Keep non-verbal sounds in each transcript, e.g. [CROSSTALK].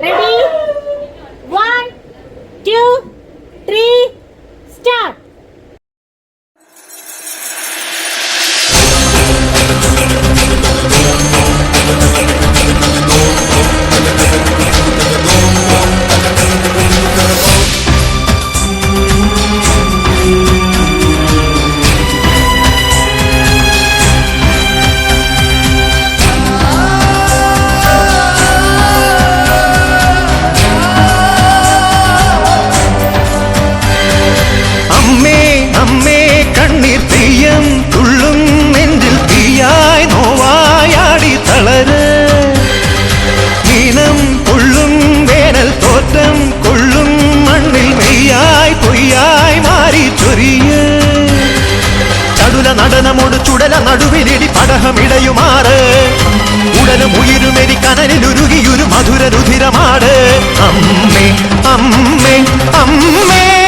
Ready നടുവിലിടി പടഹമിടയുമാറ്. ഉടലും ഉയിരുമെരി കനലിലുരുകിയൊരു മധുര രുധിരമാട് അമ്മേ അമ്മേ അമ്മേ.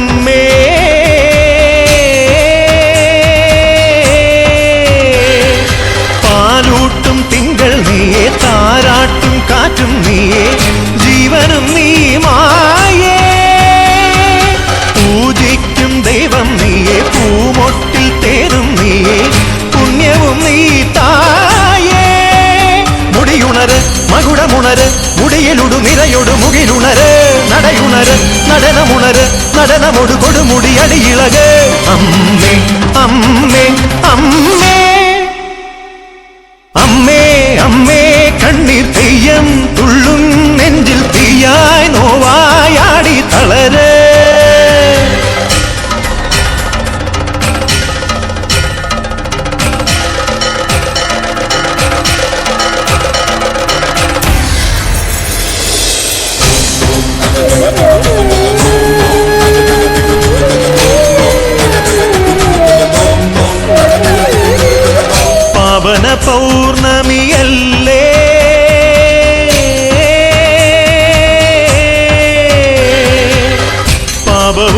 മകുടമുണര് മുടിയിലുടു നിരയൊടു മുകിലുണര്. നടയുണര് നടനമുണര് നടനമൊടു കൊടുമുടി അടിയിളക്. അമ്മേ അമ്മേ അമ്മേ. അമ്മേ അമ്മേ കണ്ണീർ തെയ്യം തുള്ളും.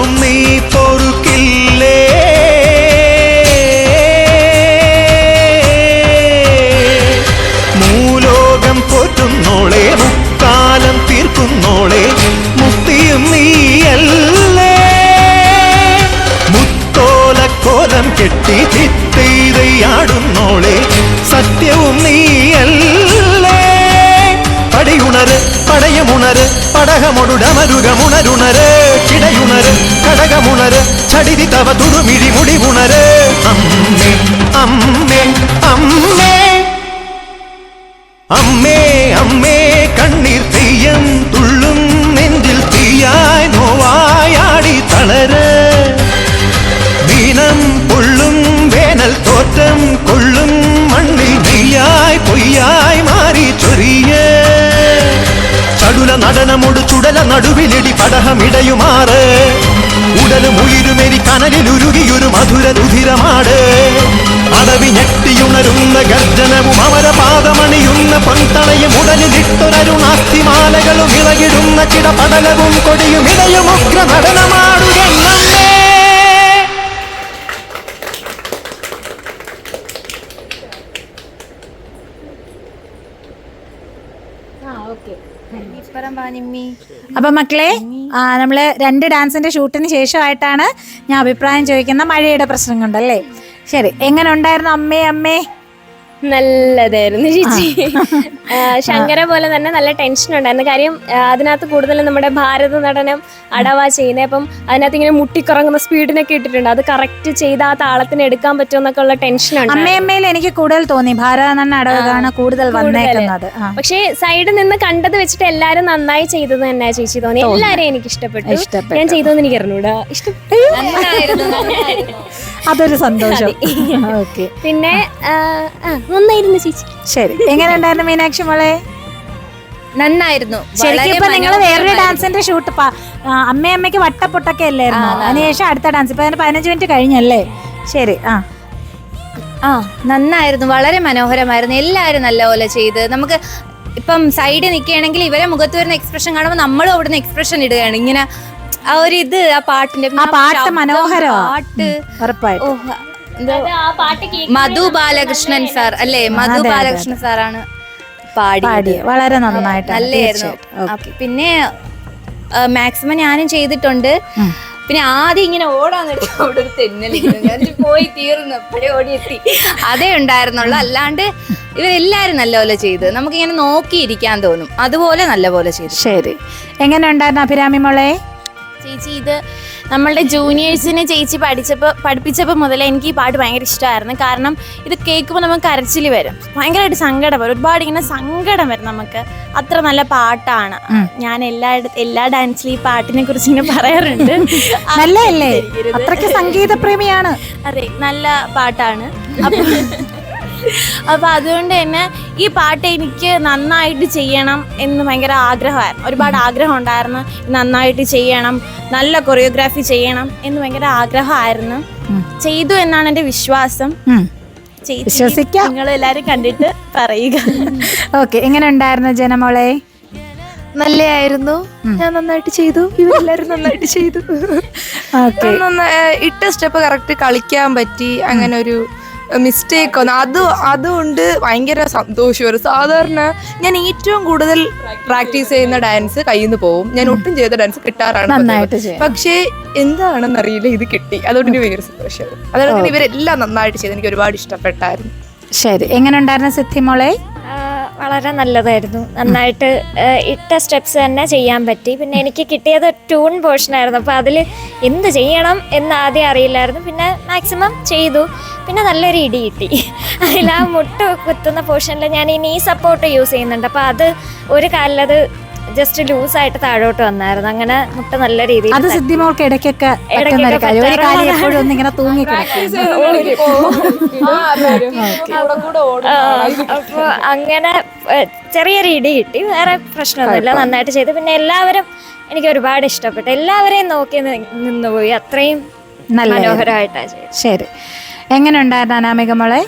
പാപവും നീ പൊറുക്കില്ലേ? മൂലോകം പോറ്റുന്നോളെ മുക്കാലം തീർക്കുന്നോളെ മുക്തിയും നീയല്ലേ? മുത്തോലക്കോലം കെട്ടി ചിത്തീതയാടുന്നോളെ സത്യവും നീയല്ലേ? പടിയുണര് படையமுணரு படகமொடுடமருகமுணருணரு கிடையுணரு கடகமுணரு சடிதி தவ துருமிழி முடிவுணரு அம்மே அம்மே அம்மே. அம்மே அம்மே கண்ணீர் தெய்யம் துள்ளும் நெஞ்சில் தீயாய் நோவாயாடி தளரு. வீணம் பொள்ளும் வேனல் தோற்றம் கொள்ளும் மண்ணில் நெய்யாய் பொய்யாய் നടനമൊടു ചുടല നടുവിലിടി പടഹമിടയുമാറ്. ഉടലും ഉയിരുമെരി കനലിലുരുകിയൊരു മധുര രുധിരമാട്. അടവി ഞെട്ടിയുണരുന്ന ഗർജനവും അമരപാദമണിയുന്ന പൊൻതണയും ഉടലിലിട്ടൊരരുണാസ്തിമാലകളും ഇളകിടുന്ന ചിടപടലവും കൊടിയും ഇടയും ഉഗ്ര നടനമാടുകമ്മേ അപ്പൊ മക്കളെ നമ്മൾ രണ്ട് ഡാൻസിന്റെ ഷൂട്ടിന് ശേഷമായിട്ടാണ് ഞാൻ അഭിപ്രായം ചോദിക്കുന്ന മഴയുടെ പ്രശ്നം കൊണ്ടല്ലേ ശരി എങ്ങനെ ഉണ്ടായിരുന്നു അമ്മേ അമ്മേ? നല്ലതായിരുന്നു ചേച്ചി. ശങ്കര പോലെ തന്നെ നല്ല ടെൻഷൻ ഉണ്ടായിരുന്നു. കാര്യം അതിനകത്ത് കൂടുതലും നമ്മുടെ ഭാരത നടനം അടവാ ചെയ്യുന്നത്. അപ്പം അതിനകത്ത് ഇങ്ങനെ മുട്ടിക്കുറങ്ങുന്ന സ്പീഡിനൊക്കെ ഇട്ടിട്ടുണ്ട്. അത് കറക്റ്റ് ചെയ്ത് ആ താളത്തിന് എടുക്കാൻ പറ്റുമെന്നൊക്കെ ഉള്ള ടെൻഷൻ അമ്മയമ്മയിൽ എനിക്ക് കൂടുതൽ തോന്നി. ഭാരത അടവുകാണ് കൂടുതൽ വന്നേക്കുന്നത്. പക്ഷേ സൈഡിൽ നിന്ന് കണ്ടത് വെച്ചിട്ട് എല്ലാരും നന്നായി ചെയ്തത് തന്നെ ചേച്ചി തോന്നി. എല്ലാരെയും എനിക്ക് ഇഷ്ടപ്പെട്ടു. ഇഷ്ടപ്പെട്ടു. ഞാൻ ചെയ്തോന്ന് എനിക്ക് അറിഞ്ഞൂടാ. ഇഷ്ടപ്പെട്ടു. അതൊരു [LAUGHS] സന്തോഷം. [LAUGHS] ഓക്കെ. പിന്നെ നന്നായിരുന്നു ചേച്ചി. ശരി. എങ്ങനെ ഉണ്ടായിരുന്നു മീനാക്ഷി മോളെ? നന്നായിരുന്നു. ശരിക്കും ഇപ്പൊ നിങ്ങൾ വേറൊരു ഡാൻസിന്റെ ഷൂട്ട് അമ്മയമ്മയ്ക്ക് വട്ടപ്പൊട്ടൊക്കെ അല്ലായിരുന്നു? അതിനുശേഷം അടുത്ത ഡാൻസ് ഇപ്പൊ അതിന് പതിനഞ്ച് മിനിറ്റ് കഴിഞ്ഞല്ലേ? ശരി ആ. ആ നന്നായിരുന്നു. വളരെ മനോഹരമായിരുന്നു. എല്ലാവരും നല്ലപോലെ ചെയ്ത്. നമുക്ക് ഇപ്പം സൈഡിൽ നിൽക്കുകയാണെങ്കിൽ ഇവരെ മുഖത്ത് വരുന്ന എക്സ്പ്രഷൻ കാണുമ്പോൾ നമ്മളും അവിടുന്ന് എക്സ്പ്രഷൻ ഇടുകയാണ്. ഇങ്ങനെ ആ ഒരു ഇത് ആ പാട്ടിന്റെ ആ പാട്ട് മനോഹര മനോഹരമാ. പാട്ട്. ഉറപ്പായിട്ടും. ഓ എന്തോ മധു ബാലകൃഷ്ണൻ സാർ അല്ലേ? മധു അതെ, ബാലകൃഷ്ണൻ സാറാണ് പാടി വളരെ നന്നായിട്ടാണ് നല്ലായിരുന്നു തീർച്ചയായിട്ടും. അപ്പൊ പിന്നെ മാക്സിമം ഞാനും ചെയ്തിട്ടുണ്ട്. പിന്നെ ആദ്യം ഇങ്ങനെ ഓടാൻ അവിടെ ഒരു തെന്നലിരുന്നു. ഞാൻ പോയി തീർന്നു അപ്പോഴേ ഓടിയെത്തി. അതേ ഉണ്ടായിരുന്നുള്ളൂ. അല്ലാണ്ട് ഇവരെല്ലാരും നല്ലപോലെ ചെയ്ത്. നമുക്കിങ്ങനെ നോക്കിയിരിക്കാൻ തോന്നും. അതുപോലെ നല്ലപോലെ ചെയ്തു. ശരി. എങ്ങനെ ഉണ്ടായിരുന്നു അഭിരാമി മോളെ? ചേച്ചി ഇത് നമ്മളുടെ ജൂനിയേഴ്സിനെ ചേച്ചി പഠിച്ചപ്പോൾ പഠിപ്പിച്ചപ്പോൾ മുതൽ എനിക്ക് ഈ പാട്ട് ഭയങ്കര ഇഷ്ടമായിരുന്നു കാരണം ഇത് കേൾക്കുമ്പോൾ നമുക്ക് കരച്ചിൽ വരും. ഭയങ്കരമായിട്ട് സങ്കടം വരും. ഒരുപാട് ഇങ്ങനെ സങ്കടം വരും നമുക്ക്. അത്ര നല്ല പാട്ടാണ്. ഞാൻ എല്ലാ എല്ലാ ഡാൻസിലും ഈ പാട്ടിനെ കുറിച്ച് ഇങ്ങനെ പറയാറുണ്ട്. നല്ലല്ലേ അത്രയ്ക്ക് സംഗീത പ്രേമിയാണ് അതെ നല്ല പാട്ടാണ്. അപ്പം അപ്പൊ അതുകൊണ്ട് തന്നെ ഈ പാട്ട് എനിക്ക് നന്നായിട്ട് ചെയ്യണം എന്ന് ഭയങ്കര ആഗ്രഹമായിരുന്നു. ഒരുപാട് ആഗ്രഹം ഉണ്ടായിരുന്നു. നന്നായിട്ട് ചെയ്യണം നല്ല കൊറിയോഗ്രാഫി ചെയ്യണം എന്ന് ഭയങ്കര ആഗ്രഹമായിരുന്നു. ചെയ്തു എന്നാണ് എന്റെ വിശ്വാസം. വിശ്വസിക്കാം. നിങ്ങൾ എല്ലാരും കണ്ടിട്ട് പറയുക. ഓക്കെ എങ്ങനെ ഉണ്ടായിരുന്നു ജനമോളെ? നല്ലയായിരുന്നു. ഞാൻ നന്നായിട്ട് ചെയ്തു. ഇവരെല്ലാരും നന്നായിട്ട് ചെയ്തു. ഓക്കെ. ഇട്ട സ്റ്റെപ്പ് കറക്റ്റ് കളിക്കാൻ പറ്റി. അങ്ങനെ ഒരു മിസ്റ്റേക്ക് ഒന്നും അത് അതുകൊണ്ട് ഭയങ്കര സന്തോഷമാണ് സാധാരണ ഞാൻ ഏറ്റവും കൂടുതൽ പ്രാക്ടീസ് ചെയ്യുന്ന ഡാൻസ് കയ്യിൽ നിന്ന് പോവും. ഞാൻ ഒട്ടും ചെയ്ത ഡാൻസ് കിട്ടാറാണ്. പക്ഷേ എന്താണെന്ന് അറിയില്ല ഇത് കിട്ടി. അതുകൊണ്ട് എനിക്ക് ഭയങ്കര സന്തോഷമാണ് അതുകൊണ്ട് തന്നെ ഇവരെല്ലാം നന്നായിട്ട് ചെയ്ത്. എനിക്ക് ഒരുപാട് ഇഷ്ടപ്പെട്ടായിരുന്നു. ശരി. എങ്ങനെ ഉണ്ടായിരുന്നു സിദ്ധി മോളെ? ആ, വളരെ നല്ലതായിരുന്നു. നന്നായിട്ട് ഇട്ട സ്റ്റെപ്സ് തന്നെ ചെയ്യാൻ പറ്റി. പിന്നെ എനിക്ക് കിട്ടിയത് ട്യൂൺ പോർഷൻ ആയിരുന്നു. അപ്പോൾ അതിൽ എന്ത് ചെയ്യണം എന്ന് ആദ്യം അറിയില്ലായിരുന്നു. പിന്നെ മാക്സിമം ചെയ്തു. പിന്നെ നല്ലൊരു ഇടി കിട്ടി. അതിൽ ആ മുട്ട കുത്തുന്ന പോർഷനിൽ ഞാൻ ഈ നീ സപ്പോർട്ട് യൂസ് ചെയ്യുന്നുണ്ട്. അപ്പോൾ അത് ഒരു കാലിലത് ജസ്റ്റ് ലൂസ് ആയിട്ട് താഴോട്ട് വന്നായിരുന്നു. അങ്ങനെ മുട്ട നല്ല രീതിയിൽ അത് ഇടയ്ക്കൊക്കെ പറ്റുന്ന ഒരു കാര്യം. ഒരു കാര്യം എപ്പോഴും ഒന്നിങ്ങനെ തൂങ്ങി അപ്പോൾ അങ്ങനെ ഏഹ്, ചെറിയൊരു ഇടി കിട്ടി. വേറെ പ്രശ്നമൊന്നുമില്ല. നന്നായിട്ട് ചെയ്തു. പിന്നെ എല്ലാവരും എനിക്ക് ഒരുപാട് ഇഷ്ടപ്പെട്ടു. എല്ലാവരെയും നോക്കി നി- നിന്നുപോയി. അത്രയും നല്ല മനോഹരമായിട്ടാണ് ചെയ്തത്. ശരി. എങ്ങനെ ഉണ്ടായിരുന്നു അനാമിക മോളെ?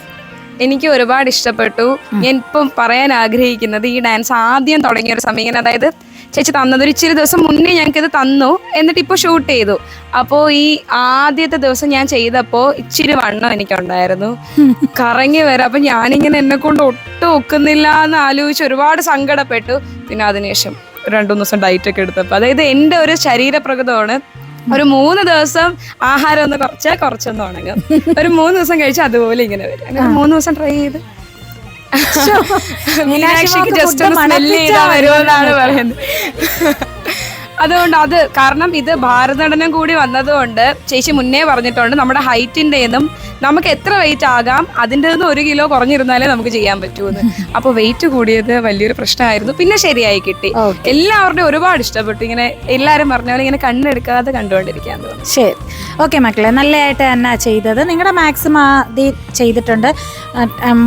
എനിക്ക് ഒരുപാട് ഇഷ്ടപ്പെട്ടു. ഞാൻ ഇപ്പം പറയാൻ ആഗ്രഹിക്കുന്നത് ഈ ഡാൻസ് ആദ്യം തുടങ്ങിയ ഒരു സമയം ഇങ്ങനെ അതായത് ചേച്ചി തന്നത് ഒരു ഇച്ചിരി ദിവസം മുന്നേ ഞങ്ങൾക്ക് ഇത് തന്നു എന്നിട്ട് ഇപ്പോൾ ഷൂട്ട് ചെയ്തു. അപ്പോൾ ഈ ആദ്യത്തെ ദിവസം ഞാൻ ചെയ്തപ്പോൾ ഇച്ചിരി വണ്ണം എനിക്കുണ്ടായിരുന്നു. [LAUGHS] കറങ്ങി വരാം. അപ്പം ഞാനിങ്ങനെ എന്നെ കൊണ്ട് ഒട്ടും ഒക്കുന്നില്ല എന്ന് ആലോചിച്ച് ഒരുപാട് സങ്കടപ്പെട്ടു. പിന്നെ അതിനുശേഷം രണ്ടു മൂന്ന് ദിവസം ഡയറ്റ് ഒക്കെ എടുത്തപ്പോൾ അതായത് എന്റെ ഒരു ശരീരപ്രകൃതമാണ്. ഒരു മൂന്ന് ദിവസം ആഹാരം ഒന്ന് കുറച്ചാൽ കുറച്ചൊന്ന് ഉണങ്ങും. ഒരു മൂന്ന് ദിവസം കഴിച്ചാൽ അതുപോലെ ഇങ്ങനെ വരും. അങ്ങനെ മൂന്ന് ദിവസം ട്രൈ ചെയ്ത്. മീനാക്ഷിക്ക് ജസ്റ്റ് ഒന്ന് സ്മെൽ മണപ്പിച്ചാ ചെയ്താൽ വരുമെന്നാണ് പറയുന്നത്. അതുകൊണ്ട് അത് കാരണം ഇത് ഭാരതനടനം കൂടി വന്നതുകൊണ്ട് ചേച്ചി മുന്നേ പറഞ്ഞിട്ടുണ്ട് നമ്മുടെ ഹൈറ്റിന്റെതും നമുക്ക് എത്ര വെയിറ്റ് ആകാം അതിന്റെ നിന്ന് ഒരു കിലോ കുറഞ്ഞിരുന്നാലേ നമുക്ക് ചെയ്യാൻ പറ്റൂന്ന്. അപ്പോൾ വെയിറ്റ് കൂടിയത് വലിയൊരു പ്രശ്നമായിരുന്നു. പിന്നെ ശരിയായി കിട്ടി. എല്ലാവരുടെയും ഒരുപാട് ഇഷ്ടപ്പെട്ടു. ഇങ്ങനെ എല്ലാവരും പറഞ്ഞ പോലെ ഇങ്ങനെ കണ്ണെടുക്കാതെ കണ്ടുകൊണ്ടിരിക്കാൻ തോന്നുന്നു. ശരി. ഓക്കെ മക്കളെ നല്ലതായിട്ട് തന്നെ ചെയ്തത്. നിങ്ങളുടെ മാക്സിമം ആദ്യം ചെയ്തിട്ടുണ്ട്.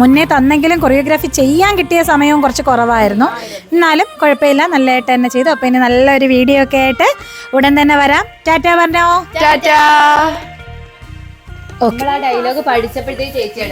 മുന്നേ തന്നെങ്കിലും കൊറിയോഗ്രാഫി ചെയ്യാൻ കിട്ടിയ സമയവും കുറച്ച് കുറവായിരുന്നു. എന്നാലും കുഴപ്പമില്ല. നല്ലതായിട്ട് തന്നെ ചെയ്തു. അപ്പോൾ ഇനി നല്ലൊരു വീഡിയോ ഒക്കെ ആയിട്ട് ഉടൻ തന്നെ വരാം. ടാറ്റ പറഞ്ഞോ? ടാറ്റാ. ഡയലോഗ് പഠിച്ചപ്പോഴത്തേക്ക് ചേച്ചിയാണ്